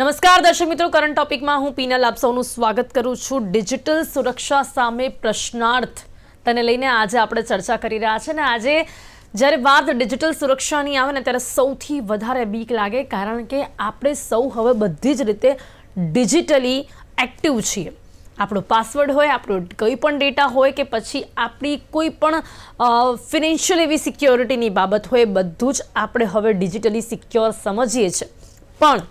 નમસ્કાર દર્શક મિત્રો કરંટ ટોપિકમાં હું પીનલ આપ સૌનું સ્વાગત કરું છું. ડિજિટલ સુરક્ષા સામે પ્રશ્નાર્થ તેને લઈને આજે આપણે ચર્ચા કરી રહ્યા છે ને આજે જ્યારે વાત ડિજિટલ સુરક્ષાની આવે ને ત્યારે સૌથી વધારે બીક લાગે, કારણ કે આપણે સૌ હવે બધી જ રીતે ડિજિટલી એક્ટિવ છીએ. આપણો પાસવર્ડ હોય, આપણો કોઈ પણ ડેટા હોય કે પછી આપણી કોઈ પણ ફિનાન્શિયલ એવી સિક્યોરિટીની બાબત હોય, બધું જ આપણે હવે ડિજિટલી સિક્યોર સમજીએ છીએ. પણ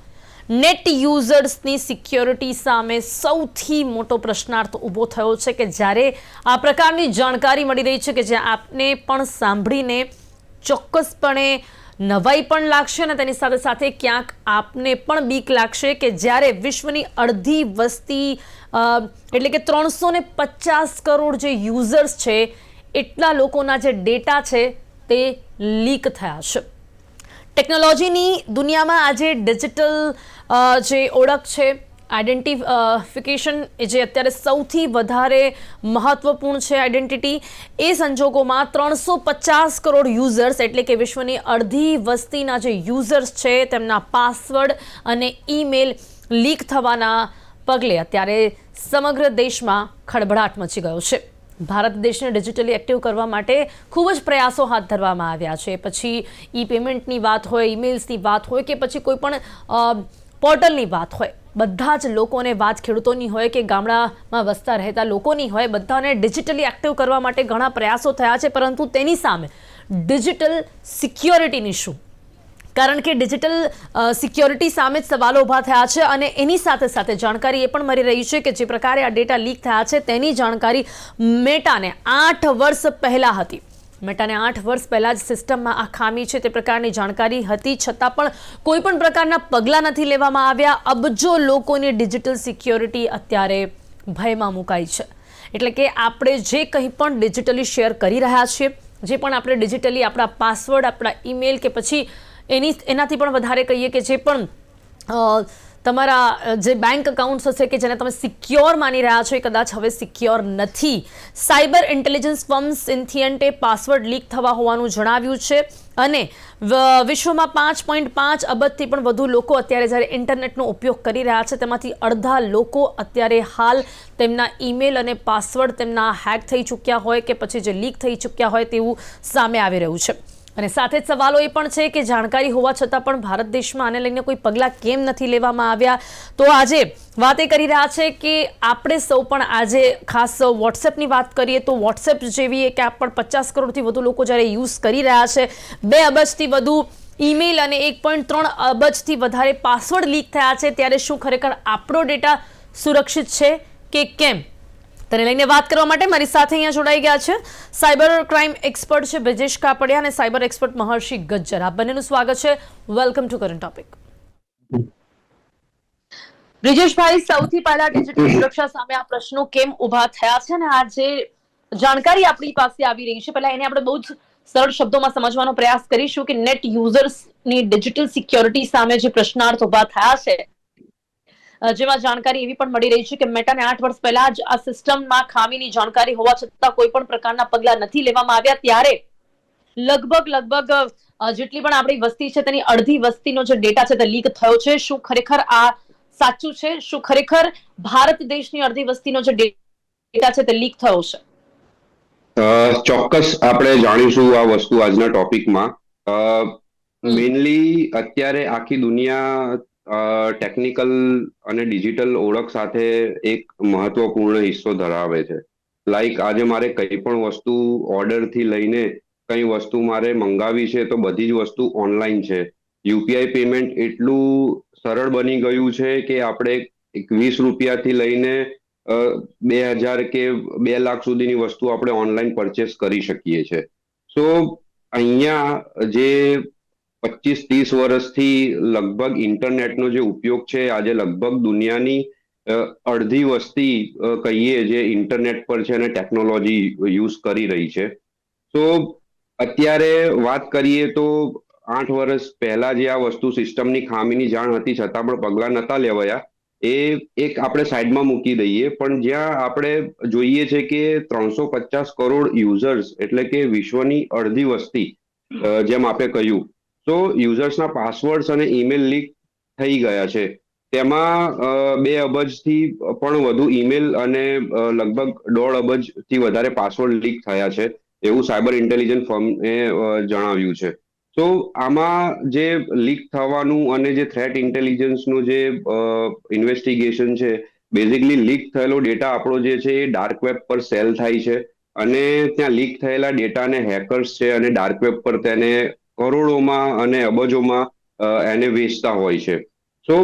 નેટ યુઝર્સની સિક્યોરિટી સામે સૌથી મોટો પ્રશ્નાર્થ ઊભો થયો છે કે જ્યારે આ પ્રકારની જાણકારી મળી રહી છે કે જે આપને પણ સાંભળીને ચોક્કસપણે નવાઈ પણ લાગશે અને તેની સાથે સાથે ક્યાંક આપને પણ બીક લાગશે કે જ્યારે વિશ્વની અડધી વસ્તી એટલે કે ત્રણસો પચાસ કરોડ જે યુઝર્સ છે, એટલા લોકોના જે ડેટા છે તે લીક થયા છે. ટેકનોલોજીની દુનિયામાં આજે ડિજિટલ જે ઓળખ છે આઈડેન્ટિફિકેશન જે અત્યારે સૌથી વધારે મહત્વપૂર્ણ છે આઈડેન્ટિટી એ સંજોગોમાં ત્રણસો પચાસ કરોડ યુઝર્સ એટલે કે વિશ્વની અડધી વસ્તીના જે યુઝર્સ છે, તેમના પાસવર્ડ અને ઈમેલ લીક થવાના પગલે અત્યારે સમગ્ર દેશમાં ખળભળાટ મચી ગયો છે. ભારત દેશને ડિજિટલી એક્ટિવ કરવા માટે ખૂબ જ પ્રયાસો હાથ ધરવામાં આવ્યા છે. પછી ઈ પેમેન્ટની વાત હોય ઈમેલ્સની વાત હોય કે પછી કોઈ પણ પોર્ટલની વાત હોય. બધા જ લોકોને વાત ખેડૂતોની હોય કે ગામડામાં વસતા રહેતા લોકોની હોય, બધાને ડિજિટલી એક્ટિવ કરવા માટે ઘણા પ્રયાસો થયા છે, પરંતુ તેની સામે ડિજિટલ સિક્યોરિટીની શું કારણ કે ડિજિટલ સિક્યોરિટી સામે જ સવાલો ઊભા થયા છે અને એની સાથે સાથે જાણકારી એ પણ મળી રહી છે કે જે પ્રકારે આ ડેટા લીક થયા છે તેની જાણકારી મેટાને આઠ વર્ષ પહેલાં હતી. મેટાને આઠ વર્ષ પહેલાં જ સિસ્ટમમાં આ ખામી છે તે પ્રકારની જાણકારી હતી. છતાં પણ કોઈ પણ પ્રકારના પગલાં નથી લેવામાં આવ્યા. અબજો લોકોની ડિજિટલ સિક્યોરિટી અત્યારે ભયમાં મુકાઈ છે. એટલે કે આપણે જે કંઈ પણ ડિજિટલી શેર કરી રહ્યા છીએ, જે પણ આપણે ડિજિટલી આપણા પાસવર્ડ, આપણા ઈમેલ કે પછી એની, એનાથી પણ વધારે કહીએ કે જે પણ તમારા જે બેંક અકાઉન્ટ્સ હશે કે જેને તમે સિક્યોર માની રહ્યા છો એ કદાચ હવે સિક્યોર નથી. સાયબર ઇન્ટેલિજન્સ ફર્મ સિન્થિયન્ટે પાસવર્ડ લીક થવા હોવાનું જણાવ્યું છે. અને વિશ્વમાં પાંચ પોઈન્ટ પાંચ અબજથી પણ વધુ લોકો અત્યારે જ્યારે ઇન્ટરનેટનો ઉપયોગ કરી રહ્યા છે, તેમાંથી અડધા લોકો અત્યારે હાલ તેમના ઈમેલ અને પાસવર્ડ તેમના હેક થઈ ચૂક્યા હોય કે પછી જે લીક થઈ ચૂક્યા હોય તેવું સામે આવી રહ્યું છે. અને સાથે જ સવાલો એ પણ છે કે જાણકારી હોવા છતાં પણ ભારત દેશમાં આને લઈને કોઈ પગલાં કેમ નથી લેવામાં આવ્યા? તો આજે વાત એ કરી રહ્યા છે કે આપણે સૌ પણ આજે ખાસ વોટ્સએપની વાત કરીએ તો વોટ્સએપ જેવી એક એપ પણ પચાસ કરોડથી વધુ લોકો જ્યારે યુઝ કરી રહ્યા છે. બે અબજથી વધુ ઈમેલ અને એક પોઈન્ટ ત્રણ અબજથી વધારે પાસવર્ડ લીક થયા છે. ત્યારે શું ખરેખર આપણો ડેટા સુરક્ષિત છે કે કેમ? તેને લઈને વાત કરવા માટે મારી સાથે અહીંયા જોડાઈ ગયા છે. સાયબર ક્રાઇમ એક્સપર્ટ છે બ્રિજેશ કાપડિયા અને સાયબર એક્સપર્ટ મહર્ષિ ગજ્જર. આપ બંનેનું સ્વાગત છે. વેલકમ ટુ કરંટ ટોપિક બ્રિજેશભાઈ સૌથી પહેલા ડિજિટલ સુરક્ષા સામે આ પ્રશ્નો કેમ ઊભા થયા છે અને આ જે જાણકારી આપણી પાસે આવી રહી છે પહેલા એને આપણે બહુ જ સરળ શબ્દોમાં સમજવાનો પ્રયાસ કરીશું કે નેટ યુઝર્સની ડિજિટલ સિક્યોરિટી સામે જે પ્રશ્નાર્થ ઊભા થયા છે જેમાં જાણકારી એવી પણ મળી રહી છે કે મેટાને આઠ વર્ષ પહેલા જ આ સિસ્ટમમાં ખામીની જાણકારી હોવા છતાં કોઈ પણ પ્રકારના પગલાં નથી લેવામાં આવ્યા. ત્યારે લગભગ લગભગ જેટલી પણ આપણી વસ્તી છે તેની અડધી વસ્તીનો જે ડેટા છે તે લીક થયો છે. શું ખરેખર આ સાચું છે? શું ખરેખર ભારત દેશની અડધી વસ્તીનો જે ડેટા છે તે લીક થયો છે? ચોક્કસ આપણે જાણીશું આ વસ્તુ આજના ટોપિકમાં. મેઇનલી અત્યારે આખી દુનિયા ટેકનિકલ અને ડિજિટલ ઓળખ સાથે એક મહત્વપૂર્ણ હિસ્સો ધરાવે છે. લાઈક આજે મારે કઈ પણ વસ્તુ ઓર્ડરથી લઈને કઈ વસ્તુ મારે મંગાવી છે તો બધી જ વસ્તુ ઓનલાઈન છે. યુપીઆઈ પેમેન્ટ એટલું સરળ બની ગયું છે કે આપણે એક વીસ રૂપિયાથી લઈને બે હજાર કે બે લાખ સુધીની વસ્તુ આપણે ઓનલાઈન પરચેસ કરી શકીએ છીએ સો અહીંયા જે પચીસ ત્રીસ વર્ષથી લગભગ ઇન્ટરનેટનો જે ઉપયોગ છે, આજે લગભગ દુનિયાની અડધી વસ્તી કહીએ જે ઇન્ટરનેટ પર છે અને ટેકનોલોજી યુઝ કરી રહી છે. તો અત્યારે વાત કરીએ તો આઠ વર્ષ પહેલા જે આ વસ્તુ સિસ્ટમની ખામીની જાણ હતી, છતાં પણ પગલાં નતા લેવાયા. એ એક આપણે સાઈડમાં મૂકી દઈએ, પણ જ્યાં આપણે જોઈએ છે કે ત્રણસો પચાસ કરોડ યુઝર્સ એટલે કે વિશ્વની અડધી વસ્તી જેમ આપણે કહ્યું તો યુઝર્સના પાસવર્ડ્સ અને ઈમેલ લીક થઈ ગયા છે. તેમાં બે અબજથી પણ વધુ ઈમેલ અને લગભગ દોઢ અબજથી વધારે પાસવર્ડ લીક થયા છે, એવું સાયબર ઇન્ટેલિજન્સ ફર્મે જણાવ્યું છે. તો આમાં જે લીક થવાનું અને જે થ્રેટ ઇન્ટેલિજન્સનું જે ઇન્વેસ્ટિગેશન છે બેઝિકલી લીક થયેલો ડેટા આપણો જે છે એ ડાર્ક વેબ પર સેલ થાય છે. અને ત્યાં લીક થયેલા ડેટાને હેકર્સ છે અને ડાર્ક વેબ પર તેને કરોડોમાં અને અબજોમાં એને વેચતા હોય છે. સો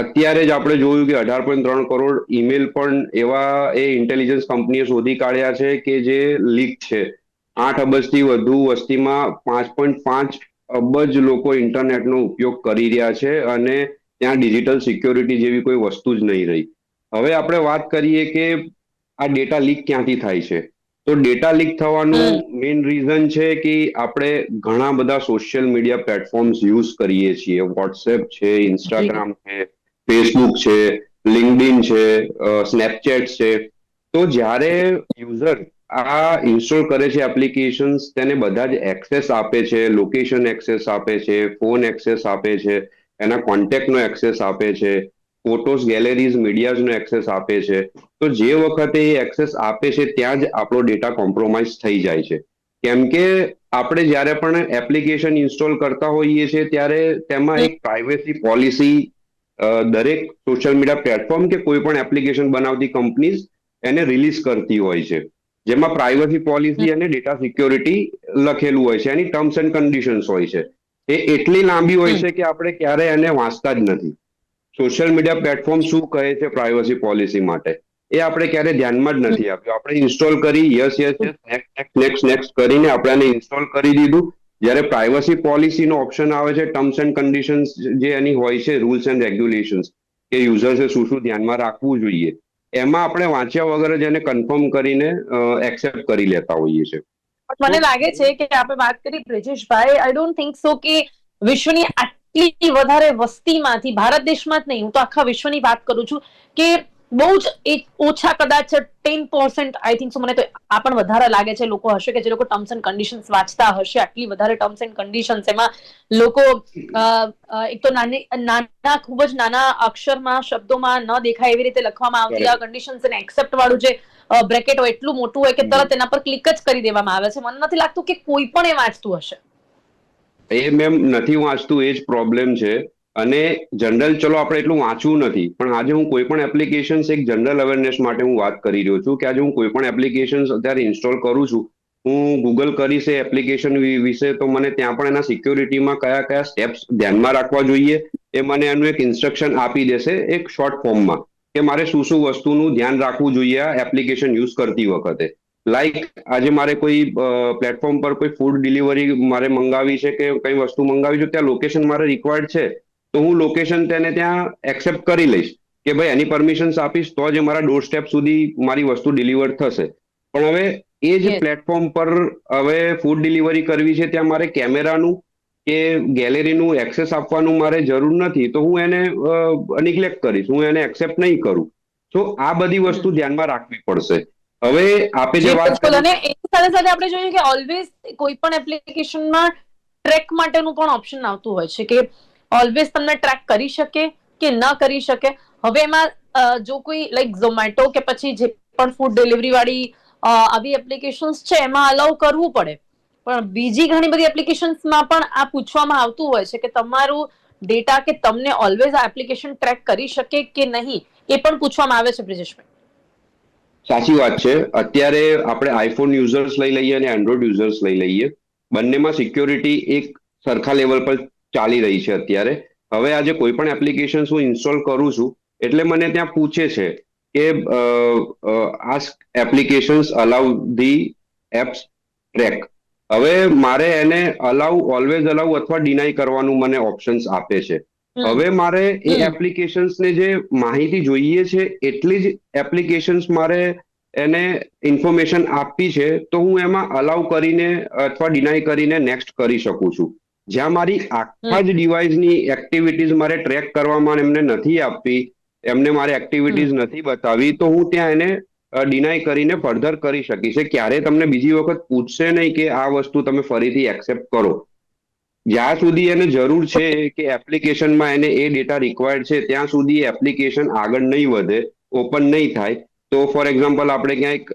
અત્યારે જ આપણે જોયું કે અઢાર પોઈન્ટ ત્રણ કરોડ ઈમેલ પણ એવા એ ઇન્ટેલિજન્સ કંપનીએ શોધી કાઢ્યા છે કે જે લીક છે. આઠ અબજથી વધુ વસ્તીમાં પાંચ પોઈન્ટ પાંચ અબજ લોકો ઇન્ટરનેટનો ઉપયોગ કરી રહ્યા છે અને ત્યાં ડિજિટલ સિક્યોરિટી જેવી કોઈ વસ્તુ જ નહીં રહી. હવે આપણે વાત કરીએ કે આ ડેટા લીક ક્યાંથી થાય છે? તો ડેટા લીક થવાનું મેઇન રીઝન છે કે આપણે ઘણા બધા સોશિયલ મીડિયા પ્લેટફોર્મ્સ યુઝ કરીએ છીએ. વોટ્સએપ છે ઇન્સ્ટાગ્રામ છે ફેસબુક છે લિંકડિન છે સ્નેપચેટ છે. તો જ્યારે યુઝર આ ઇન્સ્ટોલ કરે છે એપ્લિકેશન્સ તેને બધા જ એક્સેસ આપે છે લોકેશન એક્સેસ આપે છે ફોન એક્સેસ આપે છે એના કોન્ટેક્ટનો એક્સેસ આપે છે. ફોટોસ ગેલેરીઝ મીડિયાઝનો એક્સેસ આપે છે. તો જે વખતે એ એક્સેસ આપે છે, ત્યાં જ આપણો ડેટા કોમ્પ્રોમાઇઝ થઈ જાય છે. કેમ કે આપણે જ્યારે પણ એપ્લિકેશન ઇન્સ્ટોલ કરતા હોઈએ છીએ, ત્યારે તેમાં એક પ્રાઇવેસી પોલિસી દરેક સોશિયલ મીડિયા પ્લેટફોર્મ કે કોઈ પણ એપ્લિકેશન બનાવતી કંપનીઝ એને રિલીઝ કરતી હોય છે. જેમાં પ્રાઇવસી પોલિસી અને ડેટા સિક્યોરિટી લખેલું હોય છે. એની ટર્મ્સ એન્ડ કન્ડિશન્સ હોય છે. એ એટલી લાંબી હોય છે કે આપણે ક્યારે એને વાંચતા જ નથી. સોશિયલ મીડિયા પ્લેટફોર્મ શું કહે છે પ્રાઇવસી પોલિસી માટે? એ આપણે ક્યારે ધ્યાનમાં જ નથી આપ્યું. આપણે ઇન્સ્ટોલ કરી yes yes yes next next next કરીને આપણે આને ઇન્સ્ટોલ કરી દીધું. જ્યારે પ્રાઇવસી પોલિસીનો ઓપ્શન આવે છે ટર્મ્સ એન્ડ કન્ડિશન્સ જે એની હોય છે રૂલ્સ એન્ડ રેગ્યુલેશન્સ કે યુઝર્સે શું શું ધ્યાનમાં રાખવું જોઈએ. એમાં આપણે વાંચ્યા વગર જ એને કન્ફર્મ કરીને એક્સેપ્ટ કરી લેતા હોઈએ છીએ. મને લાગે છે કે આપણે વાત કરી બ્રિજેશભાઈ આઈ ડોન્ટ થિંક સો કે વિશ્વની આટલી વધારે વસ્તીમાંથી ભારત દેશમાં જ નહીં હું તો આખા વિશ્વની વાત કરું છું કે બહુ જ એક ઓછા કદાચ ten percent I think so મને તો આ પણ વધારે લાગે છે લોકો હશે કે જે લોકો ટર્મ્સ એન્ડ કન્ડિશન્સ વાંચતા હશે આટલી વધારે ટર્મ્સ એન્ડ કન્ડિશન્સ એમાં લોકો એક તો નાની નાના ખૂબ જ નાના અક્ષરમાં શબ્દોમાં ન દેખાય એવી રીતે લખવામાં આવતી આ કન્ડિશન્સ અને એક્સેપ્ટ વાળું જે બ્રેકેટ હોય એટલું મોટું હોય કે તરત એના પર ક્લિક જ કરી દેવામાં આવે છે. મને નથી લાગતું કે કોઈ પણ એ વાંચતું હશે. એ મેમ નથી વાંચતું, એ જ પ્રોબ્લેમ છે. અને જનરલ ચલો આપણે એટલું વાંચવું નથી. પણ આજે હું કોઈ પણ એપ્લિકેશન્સ એક જનરલ અવેરનેસ માટે હું વાત કરી રહ્યો છું કે આજે હું કોઈ પણ એપ્લિકેશન્સ અત્યારે ઇન્સ્ટોલ કરું છું. હું ગૂગલ કરીશ એ એપ્લિકેશન વિશે તો મને ત્યાં પણ એના સિક્યોરિટીમાં કયા કયા સ્ટેપ્સ ધ્યાનમાં રાખવા જોઈએ એ મને એનું એક ઇન્સ્ટ્રક્શન આપી દેશે એક શોર્ટ ફોર્મમાં કે મારે શું શું વસ્તુનું ધ્યાન રાખવું જોઈએ આ એપ્લિકેશન યુઝ કરતી વખતે. લાઈક આજે મારે કોઈ પ્લેટફોર્મ પર કોઈ ફૂડ ડિલિવરી મારે મંગાવી છે કે કઈ વસ્તુ મંગાવી છે ત્યાં લોકેશન મારે રિક્વાયર્ડ છે તો હું લોકેશન તેને ત્યાં એક્સેપ્ટ કરી લઈશ. કે ભાઈ એની પરમિશન્સ આપીશ તો જ મારા ડોર સ્ટેપ સુધી મારી વસ્તુ ડિલિવર થશે. પણ હવે એ જ પ્લેટફોર્મ પર હવે ફૂડ ડિલિવરી કરવી છે ત્યાં મારે કેમેરાનું કે ગેલેરીનું એક્સેસ આપવાનું મારે જરૂર નથી તો હું એને નિગ્લેક્ટ કરીશ હું એને એક્સેપ્ટ નહીં કરું. તો આ બધી વસ્તુ ધ્યાનમાં રાખવી પડશે. હવે આપે જે વાત કરી અને એની સાથે સાથે આપણે જોઈએ કે ઓલવેઝ કોઈ પણ એપ્લિકેશનમાં ટ્રેક માટેનું પણ ઓપ્શન આવતું હોય છે કે ઓલવેઝ તમને ટ્રેક કરી શકે કે ન કરી શકે. હવે એમાં જો કોઈ લાઈક ઝોમેટો કે પછી જે પણ ફૂડ ડિલિવરી વાળી આવી એપ્લિકેશન્સ છે એમાં અલાઉ કરવું પડે. પણ બીજી ઘણી બધી એપ્લિકેશન્સમાં પણ આ પૂછવામાં આવતું હોય છે કે તમારું ડેટા કે તમને ઓલવેઝ આ એપ્લિકેશન ટ્રેક કરી શકે કે નહીં એ પણ પૂછવામાં આવે છે બ્રિજેશભાઈ. સાચી વાત છે. અત્યારે આપણે આઈફોન યુઝર્સ લઈ લઈએ અને એન્ડ્રોઈડ યુઝર્સ લઈ લઈએ. બંનેમાં સિક્યોરિટી એક સરખા લેવલ પર ચાલી રહી છે અત્યારે. હવે આજે કોઈ પણ એપ્લિકેશન હું ઇન્સ્ટોલ કરું છું, એટલે મને ત્યાં પૂછે છે કે આ applications allow the apps track હવે મારે એને અલાઉ ઓલવેઝ અલાઉ અથવા ડિનાય કરવાનું મને ઓપ્શન્સ આપે છે. હવે મારે એ હમ. એપ્લિકેશન્સ ને જે માહિતી જોઈએ છે એટલી જ એપ્લિકેશન્સ મારે એને ઇન્ફોર્મેશન આપવી છે તો હું એમાં અલાઉ કરીને અથવા ડિનાય કરીને નેક્સ્ટ કરી શકું છું. જ્યાં મારી આખા જ ડિવાઇસની એક્ટિવિટીઝ મારે ટ્રેક કરવામાં એમને નથી આપવી એમને મારે એક્ટિવિટીઝ નથી બતાવી તો હું ત્યાં એને ડિનાય કરીને ફર્ધર કરી શકીશ. ક્યારે તમને બીજી વખત પૂછશે નહીં કે આ વસ્તુ તમે ફરીથી એક્સેપ્ટ કરો. જ્યાં સુધી એને જરૂર છે કે એપ્લિકેશનમાં એને એ ડેટા રિક્વાયર્ડ છે, ત્યાં સુધી એપ્લિકેશન આગળ નહીં વધે ઓપન નહીં થાય. તો ફોર એક્ઝામ્પલ આપણે ક્યાંક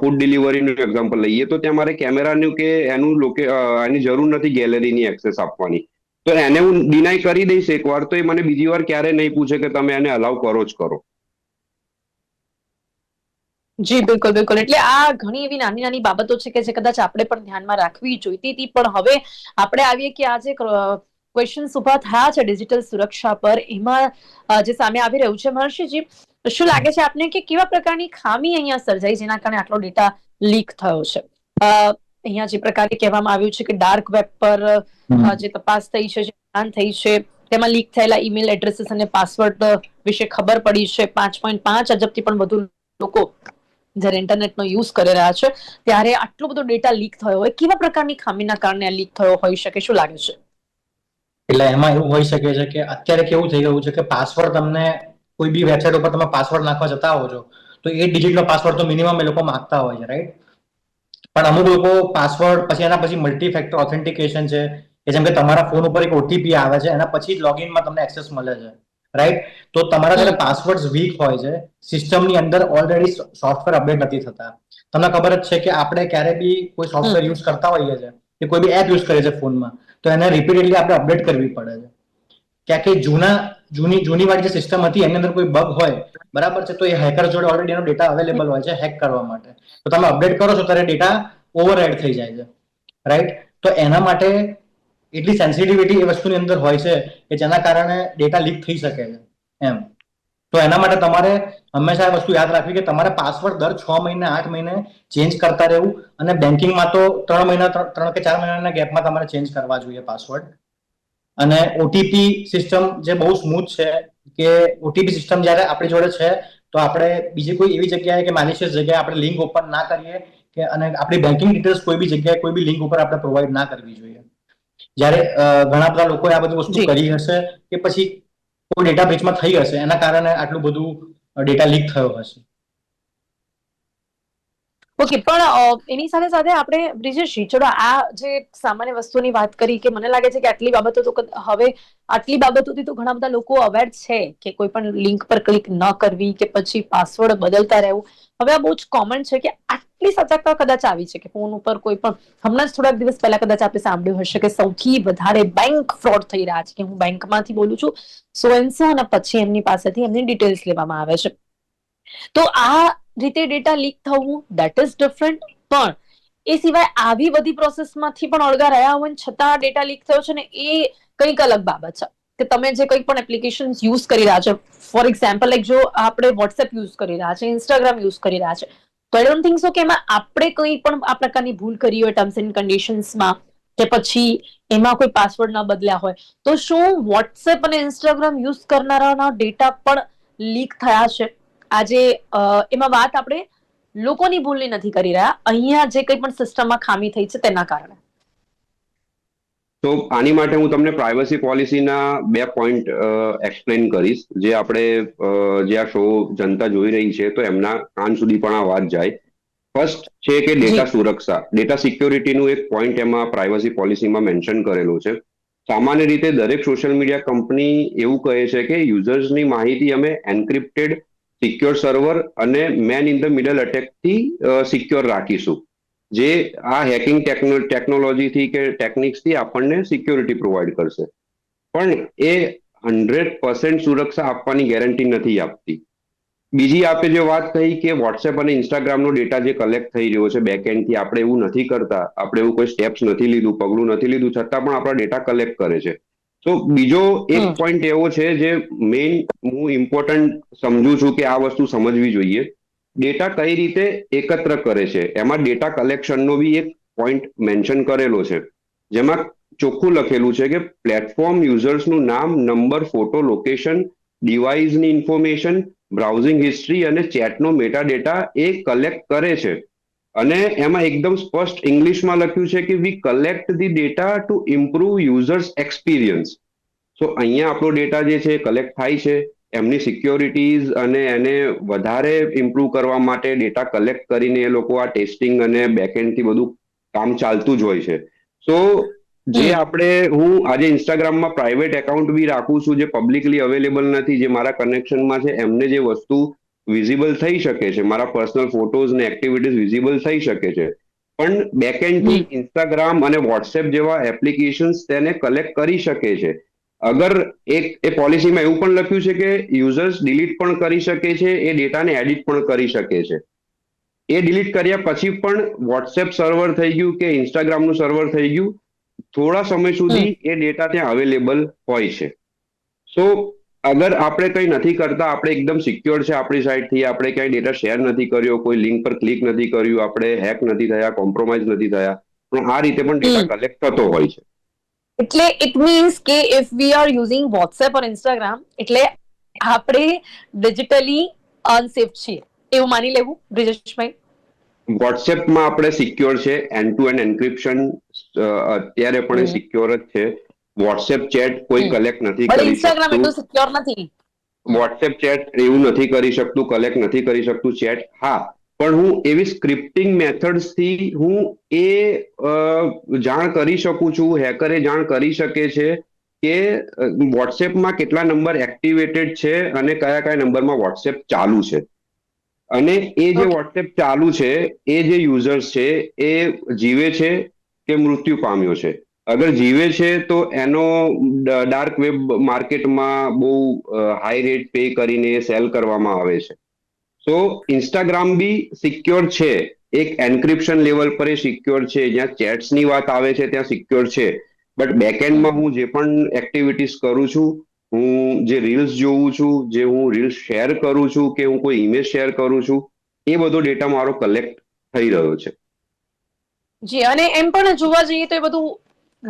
ફૂડ ડિલિવરીનું એક્ઝામ્પલ લઈએ, તો ત્યાં મારે કેમેરાનું કે એનું લોકે એની જરૂર નથી ગેલેરીની એક્સેસ આપવાની. તો એને હું ડિનાય કરી દઈશ એકવાર, તો એ મને બીજી વાર ક્યારે નહીં પૂછે કે તમે એને અલાઉ કરો જ કરો. જી બિલકુલ બિલકુલ. એટલે આ ઘણી એવી નાની નાની બાબતો છે કે જે કદાચ આપણે પણ ધ્યાનમાં રાખવી જોઈતી હતી. પણ હવે આપણે આવીએ કે આ જે ક્વેશ્ચન્સ ઊભા થયા છે ડિજિટલ સુરક્ષા પર એમાં જે સામે આવી રહ્યું છે મહર્ષિજી શું લાગે છે આપને કે કેવા પ્રકારની ખામી અહીંયા સર્જાઈ જેના કારણે આટલો ડેટા લીક થયો છે? અહીંયા જે પ્રકારે કહેવામાં આવ્યું છે કે ડાર્ક વેબ પર જે તપાસ થઈ છે જે જાણ થઈ છે તેમાં લીક થયેલા ઈમેલ એડ્રેસીસ અને પાસવર્ડ વિશે ખબર પડી છે. પાંચ પોઈન્ટ પાંચ અજબથી પણ વધુ લોકો જ્યારે ઇન્ટરનેટનો યુઝ કરી રહ્યા છે, ત્યારે આટલો બધો ડેટા લીક થયો હોય, કેવા પ્રકારની ખામીના કારણે લીક થયો હોઈ શકે? શું લાગે છે? એટલે એમાં એવું હોઈ શકે છે કે અત્યારે કેવું થઈ ગયું છે કે પાસવર્ડ તમને કોઈ બી વેબસાઇટ ઉપર તમે પાસવર્ડ નાખવા જતા હો છો તો એ ડિજિટનો પાસવર્ડ તો મિનિમમ એ લોકો માંગતા હોય છે રાઈટ પણ અમુક લોકો પાસવર્ડ પછી એના પછી મલ્ટી ફેક્ટર ઓથેન્ટિકેશન છે, કે જેમ કે તમારા ફોન ઉપર એક ઓટીપી આવે છે, એના પછી જ લોગિનમાં તમને એક્સેસ મળે છે. રાઈટ તો તમારા જ્યારે પાસવર્ડ વીક હોય છે સિસ્ટમની અંદર ઓલરેડી સોફ્ટવેર અપડેટ નથી થતા. તમને ખબર જ છે કે આપણે ક્યારે બી કોઈ સોફ્ટવેર યુઝ કરતા હોઈએ છીએ કે કોઈ બી એપ યુઝ કરીએ છીએ ફોનમાં તો એને રિપીટેડલી આપણે અપડેટ કરવી પડે છે. ક્યાં કે જૂના જૂની જૂની વાળી જે સિસ્ટમ હતી એની અંદર કોઈ બગ હોય બરાબર છે તો એ હેકર જોડે ઓલરેડી એનો ડેટા અવેલેબલ હોય છે હેક કરવા માટે. તો તમે અપડેટ કરો છો ત્યારે ડેટા ઓવરરાઇડ થઈ જાય છે રાઈટ તો એના માટે એટલી સેન્સિટિવિટી એ વસ્તુની અંદર હોય છે કે જેના કારણે ડેટા લીક થઈ શકે છે. એમ. તો એના માટે તમારે હંમેશા એ વસ્તુ યાદ રાખવી કે તમારે પાસવર્ડ દર છ મહિને, આઠ મહિને ચેન્જ કરતા રહેવું અને બેન્કિંગમાં તો ત્રણ મહિના, ત્રણ કે ચાર મહિનાના ગેપમાં તમારે ચેન્જ કરવા જોઈએ પાસવર્ડ અને ઓટીપી સિસ્ટમ જે બહુ સ્મૂથ છે કે ઓટીપી સિસ્ટમ જ્યારે આપણી જોડે છે, તો આપણે બીજી કોઈ એવી જગ્યાએ કે માલિશિયસ જગ્યાએ આપણે લિંક ઓપન ના કરીએ કે અને આપણી બેન્કિંગ ડિટેલ્સ કોઈ બી જગ્યાએ કોઈ બી લિંક ઉપર આપણે પ્રોવાઈડ ના કરવી જોઈએ. જ્યારે ઘણા બધા લોકોએ આ બધી વસ્તુ કરી હશે કે પછી કોઈ ડેટા બ્રીચમાં થઈ હશે એના કારણે આટલું બધું ડેટા લીક થયો હશે. ઓકે પણ એની સાથે સાથે આપણે બ્રિજેશજી ચલો આ જે સામાન્ય વસ્તુની વાત કરી કે મને લાગે છે કે આટલી બાબતો તો હવે આટલી બાબતોથી તો ઘણા બધા લોકો અવેર છે કે કોઈ પણ લિંક પર ક્લિક ન કરવી કે પછી પાસવર્ડ બદલતા રહેવું. હવે આ બહુ જ કોમન છે કે આટલી સજાગતા કદાચ આવી છે કે ફોન ઉપર કોઈ પણ હમણાં જ થોડાક દિવસ પહેલા કદાચ આપણે સાંભળ્યું હશે કે સૌથી વધારે બેંક ફ્રોડ થઈ રહ્યા છે કે હું બેંકમાંથી બોલું છું સો એન્ડ સો અને પછી એમની પાસેથી એમની ડિટેલ્સ લેવામાં આવે છે. તો આ રીતે ડેટા લીક થવું દેટ ઇઝ ડિફરન્ટ પણ એ સિવાય આવી બધી પ્રોસેસમાંથી પણ અળગા રહ્યા હોય છતાં ડેટા લીક થયો છે ને એ કંઈક અલગ બાબત છે. કે તમે જે કંઈ પણ એપ્લિકેશન યુઝ કરી રહ્યા છો ફોર એક્ઝામ્પલ લાઈક જો આપણે વોટ્સએપ યુઝ કરી રહ્યા છે ઇન્સ્ટાગ્રામ યુઝ કરી રહ્યા છે તો આઈ ડોન્ટ થિંક સો કે એમાં આપણે કંઈ પણ આ પ્રકારની ભૂલ કરી હોય ટર્મ્સ એન્ડ કન્ડિશન્સમાં કે પછી એમાં કોઈ પાસવર્ડ ના બદલ્યા હોય, તો શું વોટ્સએપ અને ઇન્સ્ટાગ્રામ યુઝ કરનારાના ડેટા પણ લીક થયા છે? આજે એમાં વાત આપણે લોકોની ભૂલની નથી કરી રહ્યા. અહીંયા જે કંઈ પણ સિસ્ટમમાં ખામી થઈ છે તેના કારણે. તો આની માટે હું તમને પ્રાઇવસી પોલિસીના બે પોઈન્ટ એક્સપ્લેન કરીશ. જે આપણે અ, જે આ શો જનતા જોઈ રહી છે તો એમના કાન સુધી પણ આ વાત જાય. ફર્સ્ટ છે કે ડેટા સુરક્ષા. ડેટા સિક્યોરિટીનું એક પોઈન્ટ એમાં પ્રાઇવસી પોલિસીમાં મેન્શન કરેલું છે. સામાન્ય રીતે દરેક સોશિયલ મીડિયા કંપની એવું કહે છે કે યુઝર્સની માહિતી અમે એન્ક્રિપ્ટેડ સિક્યોર સર્વર અને મેન ઇન ધ મિડલ અટેકથી સિક્યોર રાખીશું. જે આ હેકિંગ ટેકનોલોજીથી કે ટેકનિક્સથી આપણને સિક્યોરિટી પ્રોવાઈડ કરશે. પણ એ હંડ્રેડ પર્સન્ટ સુરક્ષા આપવાની ગેરંટી નથી આપતી. બીજી આપે જે વાત કહી કે વોટ્સએપ અને ઇન્સ્ટાગ્રામનો ડેટા જે કલેક્ટ થઈ રહ્યો છે બેકએન્ડથી આપણે એવું નથી કરતા આપણે એવું કોઈ સ્ટેપ્સ નથી લીધું પગલું નથી લીધું છતાં પણ આપણા ડેટા કલેક્ટ કરે છે. તો બીજો એક. પોઈન્ટ એવો છે જે મેઇન હું ઇમ્પોર્ટન્ટ સમજુ છું કે આ વસ્તુ સમજવી જોઈએ. ડેટા કઈ રીતે એકત્ર કરે છે? એમાં ડેટા કલેક્શનનો બી એક પોઈન્ટ મેન્શન કરેલો છે. જેમાં ચોખ્ખું લખેલું છે કે પ્લેટફોર્મ યુઝર્સનું નામ નંબર ફોટો લોકેશન ડિવાઇસની ઇન્ફોર્મેશન બ્રાઉઝિંગ હિસ્ટ્રી અને ચેટનો મેટા ડેટા એ કલેક્ટ કરે છે. અને એમાં એકદમ સ્પષ્ટ ઇંગ્લિશમાં લખ્યું છે કે we collect the data to improve users experience so અહીંયા આપણો ડેટા જે છે કલેક્ટ થાય છે. એમની સિક્યોરિટીઝ અને એને વધારે ઇમ્પ્રુવ કરવા માટે ડેટા કલેક્ટ કરીને એ લોકો આ ટેસ્ટિંગ અને બેકએન્ડથી બધું કામ ચાલતું જ હોય છે. સો જે આપણે હું આજે ઇન્સ્ટાગ્રામમાં પ્રાઇવેટ એકાઉન્ટ બી રાખું છું જે પબ્લિકલી અવેલેબલ નથી જે મારા કનેક્શનમાં છે એમને જે વસ્તુ વિઝિબલ થઈ શકે છે મારા પર્સનલ ફોટોઝ ને એક્ટિવિટીઝ વિઝિબલ થઈ શકે છે. પણ બેકએન્ડથી ઇન્સ્ટાગ્રામ અને વોટ્સએપ જેવા એપ્લિકેશન્સ તેને કલેક્ટ કરી શકે છે. અગર એક એ પોલિસીમાં એવું પણ લખ્યું છે કે યુઝર્સ ડિલીટ પણ કરી શકે છે એ ડેટાને એડિટ પણ કરી શકે છે. એ ડિલીટ કર્યા પછી પણ વોટ્સએપ સર્વર થઈ ગયું કે ઇન્સ્ટાગ્રામનું સર્વર થઈ ગયું થોડા સમય સુધી એ ડેટા ત્યાં અવેલેબલ હોય છે. સો અગર આપણે કંઈ નથી કરતા આપણે એકદમ સિક્યોર છે આપણી સાઈડથી આપણે ક્યાંય ડેટા શેર નથી કર્યો કોઈ લિંક પર ક્લિક નથી કર્યું આપણે હેક નથી થયા કોમ્પ્રોમાઇઝ નથી થયા પણ આ રીતે પણ ડેટા કલેક્ટ થતો હોય છે. એટલે ઇટ મીન્સ કે if we are using WhatsApp or Instagram એટલે આપણે ડિજિટલી અનસેફ છીએ. એવું માની લેવું બ્રિજેશભાઈ? વોટ્સએપમાં આપણે સિક્યોર છે એન્ડ ટુ એન્ડ એન્ક્રિપ્શન અત્યારે પણ સિક્યોર જ છે. વોટ્સએપ ચેટ કોઈ કલેક્ટ નથી કરી ઇન્સ્ટાગ્રામ એટલું સિક્યોર નથી. વોટ્સએપ ચેટ એવું નથી કરી શકતું કલેક્ટ નથી કરી શકતું ચેટ હા પણ હું એવી સ્ક્રિપ્ટિંગ મેથડ્સથી હું એ જાણ કરી શકું છું હેકરે જાણ કરી શકે છે કે વોટ્સએપમાં કેટલા નંબર એક્ટિવેટેડ છે અને કયા કયા નંબરમાં વોટ્સએપ ચાલુ છે. અને એ જે વોટ્સએપ ચાલુ છે એ જે યુઝર્સ છે એ જીવે છે કે મૃત્યુ પામ્યો છે. અગર જીવે છે તો એનો ડાર્ક વેબ માર્કેટમાં બહુ હાઈ રેટ પે કરીને સેલ કરવામાં આવે છે. સો ઇન્સ્ટાગ્રામ બી સિક્યોર છે. એક એન્ક્રિપ્શન લેવલ પર એ સિક્યોર છે. જ્યાં ચેટ્સની વાત આવે છે, ત્યાં સિક્યોર છે. બટ બેકએન્ડમાં હું જે પણ એક્ટિવિટીઝ કરું છું, હું જે રીલ્સ જોઉં છું, જે હું રીલ્સ શેર કરું છું, કે હું કોઈ ઇમેજ શેર કરું છું, એ બધો ડેટા મારો કલેક્ટ થઈ રહ્યો છે. જી, અને એમ પણ જોવા જઈએ તો એ બધું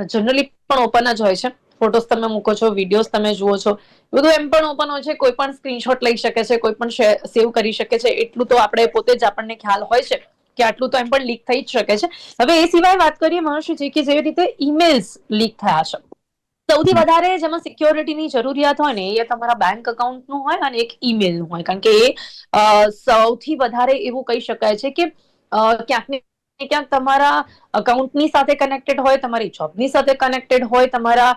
જનરલી પણ ઓપન જ હોય છે. ફોટોસ તમે મૂકો છો વિડીયોઝ તમે જુઓ છો બધું એમ પણ ઓપન હોય છે, કોઈ પણ સ્ક્રીનશોટ લઈ શકે છે, કોઈ પણ સેવ કરી શકે છે, એટલું તો આપણે પોતે જ આપણને ખ્યાલ હોય છે કે આટલું તો એમ પણ લીક થઈ જ શકે છે. હવે એ સિવાય વાત કરીએ મહર્ષિજી કે જેવી રીતે ઈમેલ્સ લીક થયા છે. સૌથી વધારે જેમાં સિક્યોરિટીની જરૂરિયાત હોય ને, એ તમારા બેંક અકાઉન્ટનું હોય અને એક ઈમેલનું હોય. કારણ કે એ સૌથી વધારે એવું કહી શકાય છે કે ક્યાંક ને ક્યાંક તમારા અકાઉન્ટની સાથે કનેક્ટેડ હોય, તમારી જોબની સાથે કનેક્ટેડ હોય, તમારા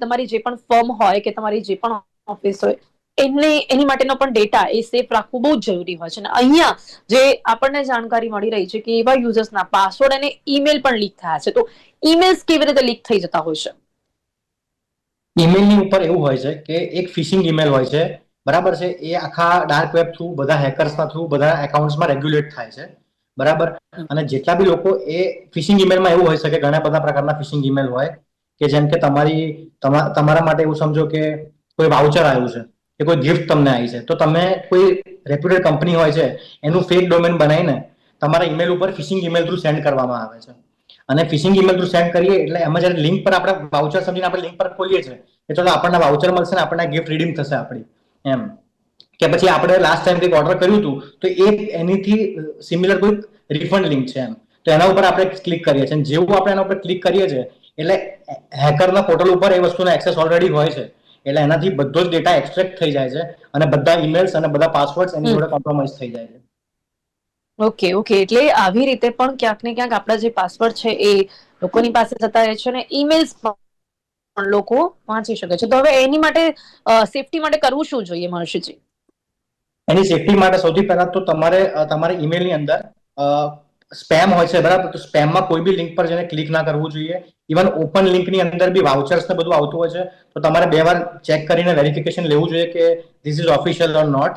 તમારી જે પણ ફર્મ હોય કે તમારી જે પણ ઓફિસ હોય, એમને, એની માટેનો પણ ડેટા એ સેફ રાખવું બહુ જ જરૂરી હોય છે. અને અહીંયા જે આપણને જાણકારી મળી રહી છે કે એવા યુઝર્સના પાસવર્ડ અને ઈમેલ પણ લીક થયા છે. તો ઈમેલ્સ કેવી રીતે લીક થઈ જતા હોય છે? ઈમેલની ઉપર એવું હોય છે કે એક ફિશિંગ ઈમેલ હોય છે. બરાબર છે? એ આખા ડાર્ક વેબ થ્રુ બધા હેકર્સના થ્રુ બધા એકાઉન્ટ્સમાં રેગ્યુલેટ થાય છે. બરાબર? અને જેટલા બી લોકો એ ફિશિંગ ઈમેલમાં એવું હોય છે કે ઘણા બધા પ્રકારના ફિશિંગ ઈમેલ હોય કે જેમ કે તમારી, તમા- તમારા માટે એવું સમજો કે કોઈ વાઉચર આવ્યું છે, કે કોઈ ગિફ્ટ તમને આવી છે, તો તમે કોઈ રેપ્યુટેડ કંપની હોય છે, એનું ફેક ડોમેન બનાવીને તમારા ઈમેલ ઉપર ફિશિંગ ઈમેલ થ્રુ સેન્ડ કરવામાં આવે છે. અને ફિશિંગ ઈમેલ થ્રુ સેન્ડ કરીએ એટલે એમાં જ્યારે લિંક પર આપણે વાઉચર સમજીને આપણે લિંક પર ખોલીએ છીએ ચલો આપણને વાઉચર મળશે ને આપણને ગિફ્ટ રીડિંગ થશે આપણી, એમ. કે પછી આપણે લાસ્ટ ટાઈમ કંઈક ઓર્ડર કર્યું હતું તો એ એનીથી સિમિલર કોઈક રિફંડ લિંક છે એમ. તો એના ઉપર આપણે ક્લિક કરીએ છીએ. જેવું આપણે એના ઉપર ક્લિક કરીએ છીએ એટલે હેકરના પોર્ટલ ઉપર એ વસ્તુનો એક્સેસ ઓલરેડી હોય છે. એટલે એનાથી બધો જ ડેટા એક્સટ્રેક્ટ થઈ જાય છે અને બધા ઈમેલ્સ અને બધા પાસવર્ડ્સ એની જોડે કોમ્પ્રોમાઇઝ થઈ જાય છે. ઓકે ઓકે એટલે આવી રીતે પણ ક્યાંક ને ક્યાંક આપણા જે પાસવર્ડ છે એ લોકોની પાસે જતા રહે છે અને ઈમેલ્સ પણ લોકો વાંચી શકે છે. તો હવે એની માટે સેફટી માટે કરવું શું જોઈએ મહર્ષિજી? એની સેફટી માટે સૌથી પહેલા તો તમારે તમારી ઈમેલની અંદર સ્પેમ હોય છે બરાબર? તો સ્પેમમાં કોઈ બી લિંક પર જઈને ક્લિક ના કરવું જોઈએ. ઇવન ઓપન લિંકની અંદર બી વાઉચર્સ ને બધું આવતું હોય છે. તો તમારે બે વાર ચેક કરીને વેરિફિકેશન લેવું જોઈએ કે this is official or not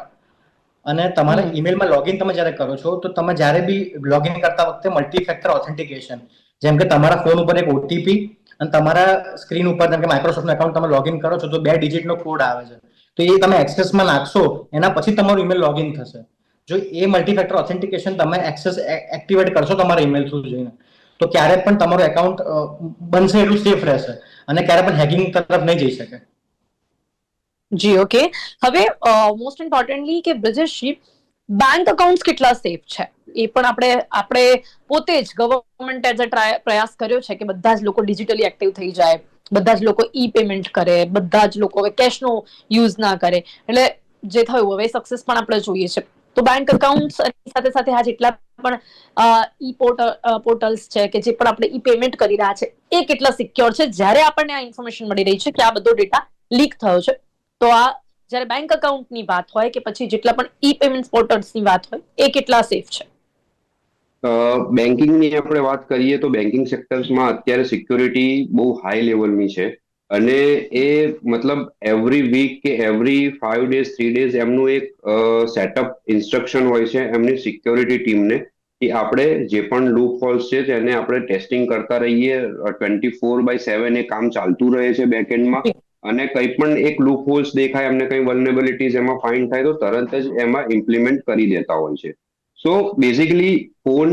અને તમારે ઈમેલમાં લોગિન તમે જ્યારે કરો છો તો તમે જ્યારે બી લોગિન કરતા વખતે મલ્ટી ફેક્ટર ઓથેન્ટિકેશન જેમ કે તમારા ફોન ઉપર એક ઓટીપી અને તમારા સ્ક્રીન ઉપર જેમ કે માઇક્રોસોફ્ટ એકાઉન્ટ તમે લોગિન કરો છો તો બે ડિજિટનો કોડ આવે છે. તો એ તમે એક્સેસમાં નાખશો, એના પછી તમારું ઈમેલ લોગિન થશે. જો એ મલ્ટીફેક્ટર ઓથેન્ટિકેશન તમે એક્સેસ એક્ટિવેટ કરશો તમારા ઈમેલ થ્રુ જઈને, તો ક્યારે પણ તમારું એકાઉન્ટ બનશે એટલું સેફ રહેશે અને ક્યારે પણ હેકિંગ તરફ નહીં જઈ શકે. જી ઓકે હવે મોસ્ટ ઇમ્પોર્ટન્ટલી કે બ્રજેશજી બેંક એકાઉન્ટ્સ કેટલા સેફ છે? એ પણ આપણે આપણે પોતે જ ગવર્મેન્ટ એઝ અ પ્રયાસ કર્યો છે કે બધા જ લોકો ડિજિટલી એક્ટિવ થઈ જાય. બધા જ લોકો ઈ પેમેન્ટ કરે, બધા જ લોકો હવે કેશનો યુઝ ના કરે. એટલે જે થયું, હવે સક્સેસ પણ આપણે જોઈએ છે. તો બેંક અકાઉન્ટ સાથે સાથે આ જેટલા પણ ઈ પોર્ટલ પોર્ટલ્સ છે કે જે પણ આપણે ઈ પેમેન્ટ કરી રહ્યા છે, એ કેટલા સિક્યોર છે? જ્યારે આપણને આ ઇન્ફોર્મેશન મળી રહી છે કે આ બધો ડેટા લીક થયો છે, તો આ જ્યારે બેંક અકાઉન્ટની વાત હોય કે પછી જેટલા પણ ઈ પેમેન્ટ પોર્ટલ્સની વાત હોય, એ કેટલા સેફ છે? બેન્કિંગની આપણે વાત કરીએ તો બેન્કિંગ સેક્ટર્સમાં અત્યારે સિક્યોરિટી બહુ હાઈ લેવલની છે. અને એ મતલબ એવરી વીક કે every five days three days એમનું એક સેટઅપ ઇન્સ્ટ્રક્શન હોય છે એમની સિક્યોરિટી ટીમને કે આપણે જે પણ લૂપ હોલ્સ છે તેને આપણે ટેસ્ટિંગ કરતા રહીએ. ટ્વેન્ટી ફોર બાય સેવન એ કામ ચાલતું રહે છે બેકએન્ડમાં અને કંઈ પણ એક લૂપ હોલ્સ દેખાય, એમને કંઈ વલ્નેબિલિટીઝ એમાં ફાઇન્ડ થાય તો તરત જ એમાં ઇમ્પ્લિમેન્ટ કરી દેતા હોય છે. સો બેઝિકલી ફોન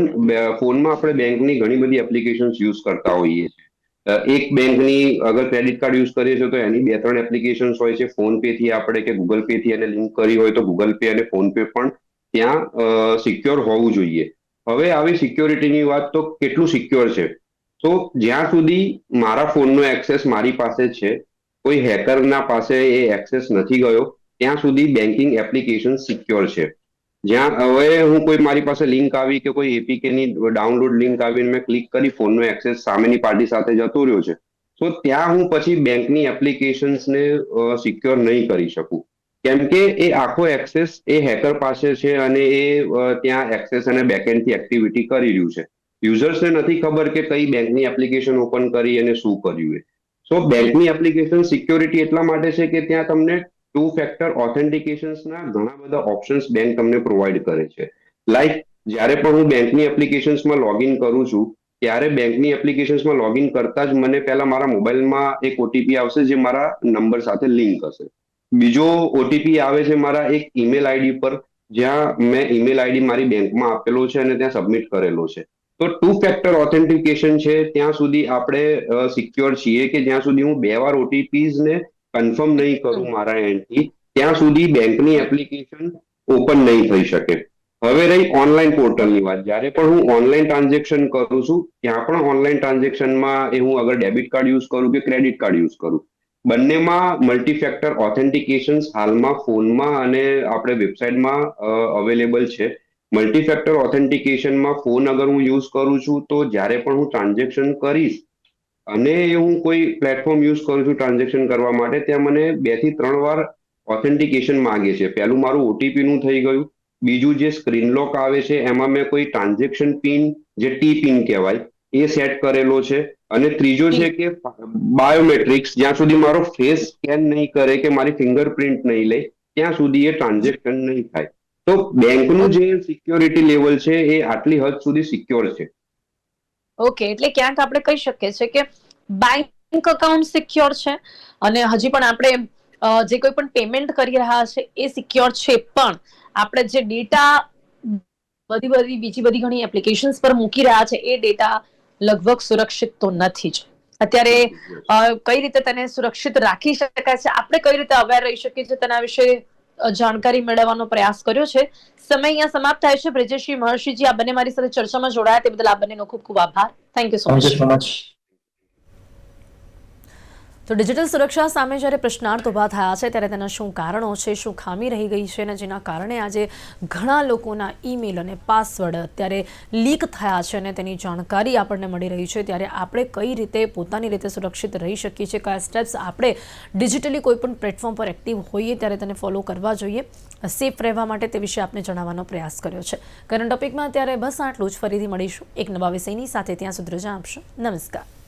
ફોનમાં આપણે બેંકની ઘણી બધી એપ્લિકેશન્સ યુઝ કરતા હોઈએ છીએ. એક બેંકની અગર ક્રેડિટ કાર્ડ યુઝ કરીએ છીએ તો એની બે, ત્રણ એપ્લિકેશન્સ હોય છે. ફોન પે થી આપણે કે ગૂગલ પે થી એને લિંક કરી હોય તો ગૂગલ પે અને ફોન પે પણ ત્યાં સિક્યોર હોવું જોઈએ. હવે આવી સિક્યોરિટીની વાત તો કેટલું સિક્યોર છે? તો જ્યાં સુધી મારા ફોનનો એક્સેસ મારી પાસે છે, કોઈ હેકરના પાસે એ એક્સેસ નથી ગયો, ત્યાં સુધી બેન્કિંગ એપ્લિકેશન સિક્યોર છે. જ્યાં હવે હું કોઈ મારી પાસે લિંક આવી કે કોઈ એપીકે ની ડાઉનલોડ લિંક આવીને મેં ક્લિક કરી ફોનનો એક્સેસ સામેની પાર્ટી સાથે જતો રહ્યો છે. તો ત્યાં હું પછી બેંકની એપ્લિકેશન્સને સિક્યોર નહીં કરી શકું. કેમ કે એ આખો એક્સેસ એ હેકર પાસે છે અને એ ત્યાં એક્સેસ અને બેકએન્ડથી એક્ટિવિટી કરી રહ્યું છે. યુઝર્સને નથી ખબર કે કઈ બેંકની એપ્લિકેશન ઓપન કરી અને શું કર્યું એ. સો બેંકની એપ્લિકેશન સિક્યોરિટી એટલા માટે છે કે ત્યાં તમને ટુ ફેક્ટર ઓથેન્ટિકેશન્સના ઘણા બધા ઓપ્શન્સ બેંક તમને પ્રોવાઈડ કરે છે. લાઈક જ્યારે પણ હું બેંકની એપ્લિકેશન્સમાં લોગિન કરું છું, ત્યારે બેંકની એપ્લિકેશન્સમાં લોગિન કરતા જ મને પહેલા મારા મોબાઈલમાં એક ઓટીપી આવશે જે મારા નંબર સાથે લિંક હશે. બીજો ઓટીપી આવે છે મારા એક ઈમેલ આઈડી પર, જ્યાં મેં ઈમેલ આઈડી મારી બેંકમાં આપેલો છે અને ત્યાં સબમિટ કરેલો છે. તો ટુ ફેક્ટર ઓથેન્ટિકેશન છે, ત્યાં સુધી આપણે સિક્યોર છીએ કે જ્યાં સુધી હું બે વાર ઓટીપીઝ ને કન્ફર્મ નહીં કરું મારા એન્ડથી ત્યાં સુધી બેંકની એપ્લિકેશન ઓપન નહીં થઈ શકે. હવે રહી ઓનલાઈન પોર્ટલની વાત. જ્યારે પણ હું ઓનલાઈન ટ્રાન્ઝેક્શન કરું છું ત્યાં પણ ઓનલાઈન ટ્રાન્ઝેક્શનમાં એ હું અગર ડેબિટ કાર્ડ યુઝ કરું કે ક્રેડિટ કાર્ડ યુઝ કરું. બંનેમાં મલ્ટીફેક્ટર ઓથેન્ટિકેશન હાલમાં ફોનમાં અને આપણે વેબસાઇટમાં અવેલેબલ છે. મલ્ટીફેક્ટર ઓથેન્ટિકેશનમાં ફોન અગર હું યુઝ કરું છું તો જ્યારે પણ હું ટ્રાન્ઝેક્શન કરીશ અને હું કોઈ પ્લેટફોર્મ યુઝ કરું છું ટ્રાન્ઝેક્શન કરવા માટે, ત્યાં મને બેથી ત્રણ વાર ઓથેન્ટિકેશન માંગે છે. પહેલું મારું ઓટીપી નું થઈ ગયું. બીજું જે સ્ક્રીન લોક આવે છે, એમાં મેં કોઈ ટ્રાન્ઝેક્શન પિન, જે ટી પિન કહેવાય, એ સેટ કરેલો છે. અને ત્રીજો છે કે બાયોમેટ્રિક્સ જ્યાં સુધી મારો ફેસ સ્કેન નહીં કરે કે મારી ફિંગરપ્રિન્ટ નહીં લે, ત્યાં સુધી એ ટ્રાન્ઝેક્શન નહીં થાય. તો બેંકનું જે સિક્યોરિટી લેવલ છે, એ આટલી હદ સુધી સિક્યોર છે. ઓકે એટલે ક્યાંક આપણે કહી શકીએ છીએ કે બેંક અકાઉન્ટ સિક્યોર છે અને હજી પણ આપણે જે કોઈ પણ પેમેન્ટ કરી રહ્યા છે એ સિક્યોર છે પણ આપણે જે ડેટા બધી બધી, બીજી બધી ઘણી એપ્લિકેશન્સ પર મૂકી રહ્યા છે, એ ડેટા લગભગ સુરક્ષિત તો નથી જ. અત્યારે કઈ રીતે તેને સુરક્ષિત રાખી શકાય છે, આપણે કઈ રીતે અવેર રહી શકીએ છીએ તેના વિશે જાણકારી મેળવવાનો પ્રયાસ કર્યો છે. સમય અહીંયા સમાપ્ત થાય છે. બ્રિજેશજી મહર્ષિજી આ બંને મારી સાથે ચર્ચામાં જોડાયા. તે બદલ આ બંનેનો ખૂબ ખૂબ આભાર. Thank you so you so much તો ડિજિટલ સુરક્ષા સામે જ્યારે પ્રશ્નાર્થ ઊભા થયા છે, ત્યારે તેના શું કારણો છે, શું ખામી રહી ગઈ છે અને જેના કારણે આજે ઘણા લોકોના ઈમેલ અને પાસવર્ડ અત્યારે લીક થયા છે અને તેની જાણકારી આપણને મળી રહી છે. ત્યારે આપણે કઈ રીતે પોતાની રીતે સુરક્ષિત રહી શકીએ છીએ, કયા સ્ટેપ્સ આપણે ડિજિટલી કોઈપણ પ્લેટફોર્મ પર એક્ટિવ હોઈએ ત્યારે તેને ફોલો કરવા જોઈએ સેફ રહેવા માટે તે વિશે આપને જણાવવાનો પ્રયાસ કર્યો છે. કરંટ ટોપિકમાં અત્યારે બસ આટલું જ. ફરીથી મળીશું એક નવા વિષયની સાથે. ત્યાં સુધી રજા આપશો. નમસ્કાર.